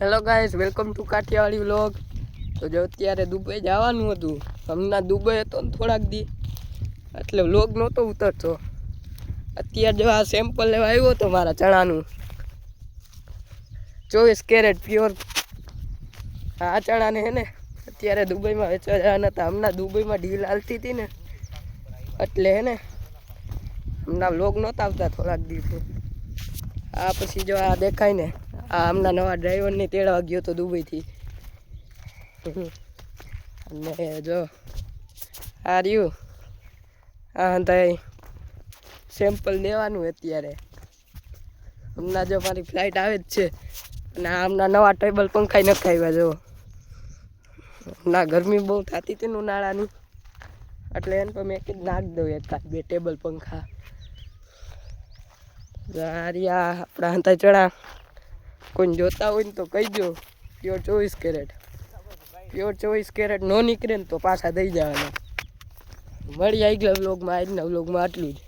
Hello guys welcome to Kathiyawadi vlog તો જો અત્યારે દુબઈ જવાનું હતું. હમણાં દુબઈ હતો ને થોડાક દી. એટલે વ્લોગ નહોતો ઉતરતો. અત્યારે જો આ સેમ્પલ લેવા આવ્યો હતો મારા ચણાનું. ચોવીસ કેરેટ પ્યોર આ ચણાને હે ને અત્યારે દુબઈમાં વેચવા જવાના હતા. હમણાં દુબઈમાં ઢીલ હાલતી હતી ને. એટલે હે ને હમણાં વ્લોગ નહોતા આવતા થોડાક દિવસો. આ પછી જો આ દેખાય ને. આ હમણાં નવા ડ્રાઈવરને તેડવા ગયો તો દુબઈથી. અને જો, આ રહ્યું. આ હંતાઈ સેમ્પલ લેવાનું અત્યારે. હમણાં જો મારી ફ્લાઇટ આવે જ છે. અને હમણાં નવા ટેબલ પંખાઈ નખાવ્યા જો. ના ગરમી બહુ થતી હતી ને ઉનાળાની. એટલે એને પણ મેં કીધું નાખ દઉં એકાદ બે ટેબલ પંખા. રહ્યા આપણા હંતા ચણા. કોઈને જોતા હોય ને તો કહીજો પ્યોર ચોવીસ કેરેટ. પ્યોર ચોવીસ કેરેટ નો નીકળે ને તો પાછા દઈ જવાના. મળી આગલા વ્લોગમાં આજના બ્લોગમાં આટલું જ.